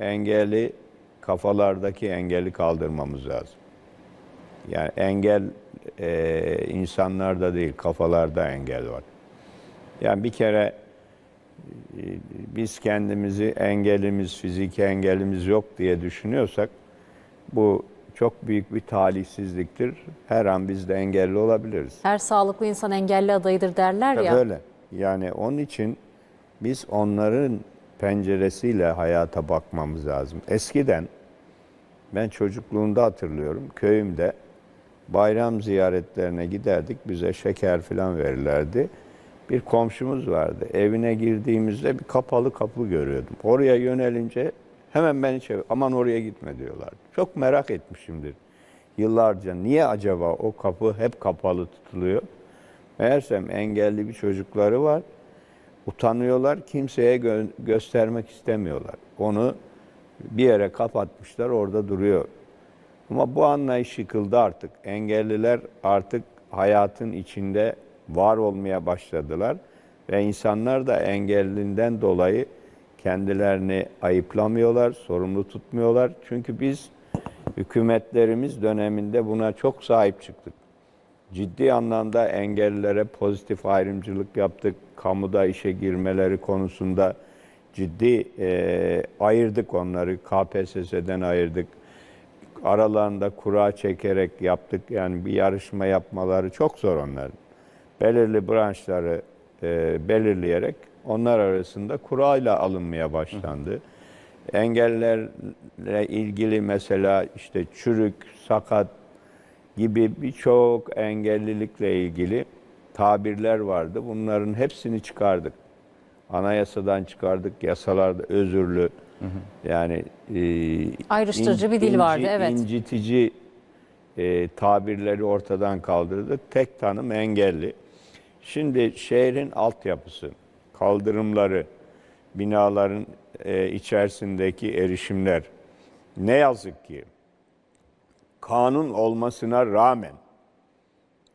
engeli kafalardaki engeli kaldırmamız lazım. Yani engel e, insanlarda değil, kafalarda engel var. Yani bir kere e, biz kendimizi engelimiz, fiziki engelimiz yok diye düşünüyorsak bu çok büyük bir talihsizliktir. Her an biz de engelli olabiliriz. Her sağlıklı insan engelli adayıdır derler Tabii ya. öyle. Yani onun için biz onların penceresiyle hayata bakmamız lazım. Eskiden ben çocukluğumda hatırlıyorum köyümde bayram ziyaretlerine giderdik. Bize şeker falan verirlerdi. Bir komşumuz vardı. Evine girdiğimizde bir kapalı kapı görüyordum. Oraya yönelince hemen beni çevir. Aman oraya gitme diyorlardı. Çok merak etmişimdir. Yıllarca niye acaba o kapı hep kapalı tutuluyor? Meğersem engelli bir çocukları var. Utanıyorlar, kimseye gö- göstermek istemiyorlar. Onu bir yere kapatmışlar, orada duruyor. Ama bu anlayış yıkıldı artık. Engelliler artık hayatın içinde var olmaya başladılar. Ve insanlar da engellinden dolayı kendilerini ayıplamıyorlar, sorumlu tutmuyorlar. Çünkü biz hükümetlerimiz döneminde buna çok sahip çıktık. Ciddi anlamda engellilere pozitif ayrımcılık yaptık. Kamuda işe girmeleri konusunda ciddi e, ayırdık onları. KPSS'den ayırdık. Aralarında kura çekerek yaptık. Yani bir yarışma yapmaları çok zor onların. Belirli branşları e, belirleyerek onlar arasında kurayla alınmaya başlandı. Engellerle ilgili mesela işte çürük, sakat, gibi birçok engellilikle ilgili tabirler vardı. Bunların hepsini çıkardık. Anayasadan çıkardık, yasalarda özürlü. Yani e, Ayrıştırıcı bir dil vardı, evet. incitici e, tabirleri ortadan kaldırdık. Tek tanım engelli. Şimdi şehrin altyapısı, kaldırımları, binaların e, içerisindeki erişimler ne yazık ki kanun olmasına rağmen,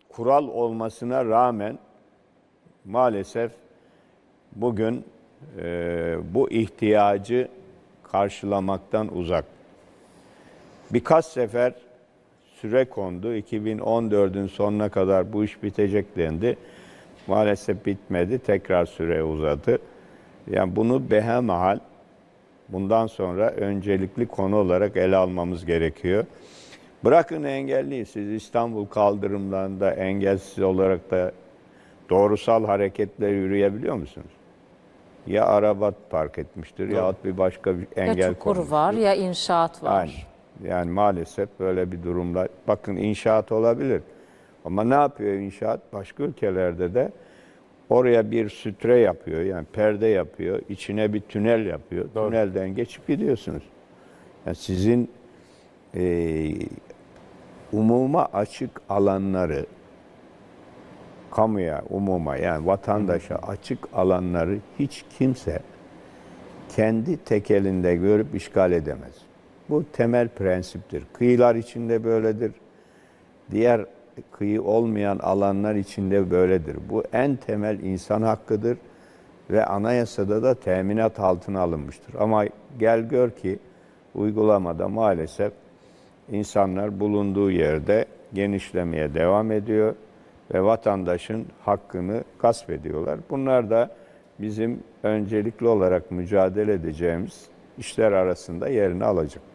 kural olmasına rağmen maalesef bugün e, bu ihtiyacı karşılamaktan uzak. Birkaç sefer süre kondu. 2014'ün sonuna kadar bu iş bitecek dendi. Maalesef bitmedi. Tekrar süre uzadı. Yani bunu behemahal bundan sonra öncelikli konu olarak ele almamız gerekiyor. Bırakın engelliyi siz İstanbul kaldırımlarında engelsiz olarak da doğrusal hareketle yürüyebiliyor musunuz? Ya araba park etmiştir ya bir başka bir engel Ya çukur konmuştur. var ya inşaat var. Aynen. Yani maalesef böyle bir durumla bakın inşaat olabilir. Ama ne yapıyor inşaat? Başka ülkelerde de oraya bir sütre yapıyor. Yani perde yapıyor. içine bir tünel yapıyor. Tünelden geçip gidiyorsunuz. Yani sizin e, umuma açık alanları kamuya, umuma yani vatandaşa açık alanları hiç kimse kendi tekelinde görüp işgal edemez. Bu temel prensiptir. Kıyılar içinde böyledir. Diğer kıyı olmayan alanlar içinde böyledir. Bu en temel insan hakkıdır ve anayasada da teminat altına alınmıştır. Ama gel gör ki uygulamada maalesef insanlar bulunduğu yerde genişlemeye devam ediyor ve vatandaşın hakkını gasp ediyorlar. Bunlar da bizim öncelikli olarak mücadele edeceğimiz işler arasında yerini alacak.